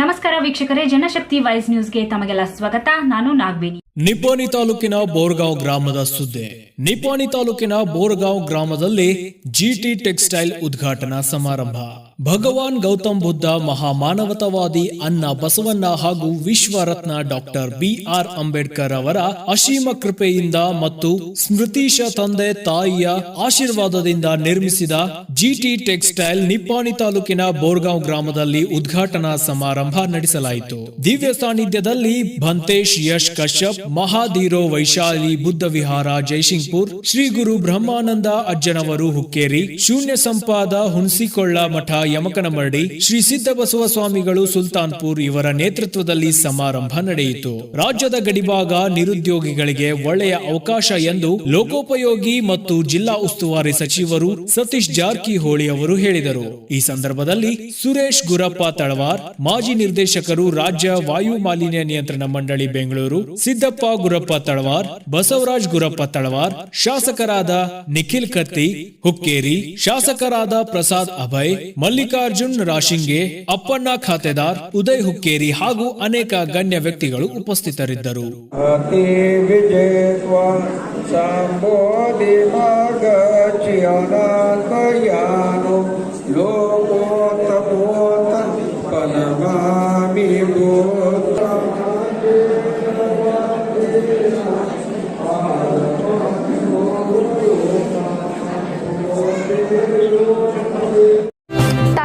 ನಮಸ್ಕಾರ ವೀಕ್ಷಕರೇ, ಜನಶಕ್ತಿ ವಾಯ್ಸ್ ನ್ಯೂಸ್ಗೆ ತಮಗೆಲ್ಲ ಸ್ವಾಗತ. ನಾನು ನಾಗವೇಣಿ ನಿಪೋನಿ ತಾಲೂಕಿನ ಬೋರ್ಗಾಂವ್ ಗ್ರಾಮದ ಸುದ್ದಿ. ನಿಪೋನಿ ತಾಲೂಕಿನ ಬೋರ್ಗಾಂವ್ ಗ್ರಾಮದಲ್ಲಿ ಜಿಟಿ ಟೆಕ್ಸ್ಟೈಲ್ ಉದ್ಘಾಟನಾ ಸಮಾರಂಭ. ಭಗವಾನ್ ಗೌತಮ್ ಬುದ್ಧ ಮಹಾಮಾನವತವಾದಿ ಅನ್ನ ಬಸವಣ್ಣ ಹಾಗೂ ವಿಶ್ವರತ್ನ ಡಾಕ್ಟರ್ ಬಿ ಆರ್ ಅಂಬೇಡ್ಕರ್ ಅವರ ಅಸೀಮ ಕೃಪೆಯಿಂದ ಮತ್ತು ಸ್ಮೃತೀಶ ತಂದೆ ತಾಯಿಯ ಆಶೀರ್ವಾದದಿಂದ ನಿರ್ಮಿಸಿದ ಜಿಟಿ ಟೆಕ್ಸ್ಟೈಲ್ ನಿಪ್ಪಾಣಿ ತಾಲೂಕಿನ ಬೋರ್ಗಾಂವ್ ಗ್ರಾಮದಲ್ಲಿ ಉದ್ಘಾಟನಾ ಸಮಾರಂಭ ನಡೆಸಲಾಯಿತು. ದಿವ್ಯ ಸಾನ್ನಿಧ್ಯದಲ್ಲಿ ಭಂತೇಶ್ ಯಶ್ ಕಶ್ಯಪ್, ಮಹಾಧೀರೋ ವೈಶಾಲಿ ಬುದ್ಧ ವಿಹಾರ ಜೈಸಿಂಗ್ಪುರ್ ಶ್ರೀ ಗುರು ಬ್ರಹ್ಮಾನಂದ ಅಜ್ಜನವರು ಹುಕ್ಕೇರಿ, ಶೂನ್ಯ ಸಂಪಾದ ಹುಣಸಿಕೊಳ್ಳ ಮಠ ಯಮಕನಮರಡಿ ಶ್ರೀ ಸಿದ್ದಬಸವ ಸ್ವಾಮಿಗಳು ಸುಲ್ತಾನ್ಪುರ್ ಇವರ ನೇತೃತ್ವದಲ್ಲಿ ಸಮಾರಂಭ ನಡೆಯಿತು. ರಾಜ್ಯದ ಗಡಿಭಾಗ ನಿರುದ್ಯೋಗಿಗಳಿಗೆ ಒಳ್ಳೆಯ ಅವಕಾಶ ಎಂದು ಲೋಕೋಪಯೋಗಿ ಮತ್ತು ಜಿಲ್ಲಾ ಉಸ್ತುವಾರಿ ಸಚಿವರು ಸತೀಶ್ ಜಾರಕಿಹೊಳಿ ಅವರು ಹೇಳಿದರು. ಈ ಸಂದರ್ಭದಲ್ಲಿ ಸುರೇಶ್ ಗುರಪ್ಪ ತಳವಾರ್, ಮಾಜಿ ನಿರ್ದೇಶಕರು ರಾಜ್ಯ ವಾಯು ಮಾಲಿನ್ಯ ನಿಯಂತ್ರಣ ಮಂಡಳಿ ಬೆಂಗಳೂರು, ಸಿದ್ದಪ್ಪ ಗುರಪ್ಪ ತಳವಾರ್, ಬಸವರಾಜ್ ಗುರಪ್ಪ ತಳವಾರ್, ಶಾಸಕರಾದ ನಿಖಿಲ್ ಕತ್ತಿ, ಹುಕ್ಕೇರಿ, ಶಾಸಕರಾದ ಪ್ರಸಾದ್ ಅಭಯ್ ಮಲ್ಲಿಕಾರ್ಜುನ್ ರಾಶಿಂಗೆ ಅಪ್ಪಣ್ಣ ಖಾತೆದಾರ್ ಉದಯ್ ಹುಕ್ಕೇರಿ ಹಾಗೂ ಅನೇಕ ಗಣ್ಯ ವ್ಯಕ್ತಿಗಳು ಉಪಸ್ಥಿತರಿದ್ದರು.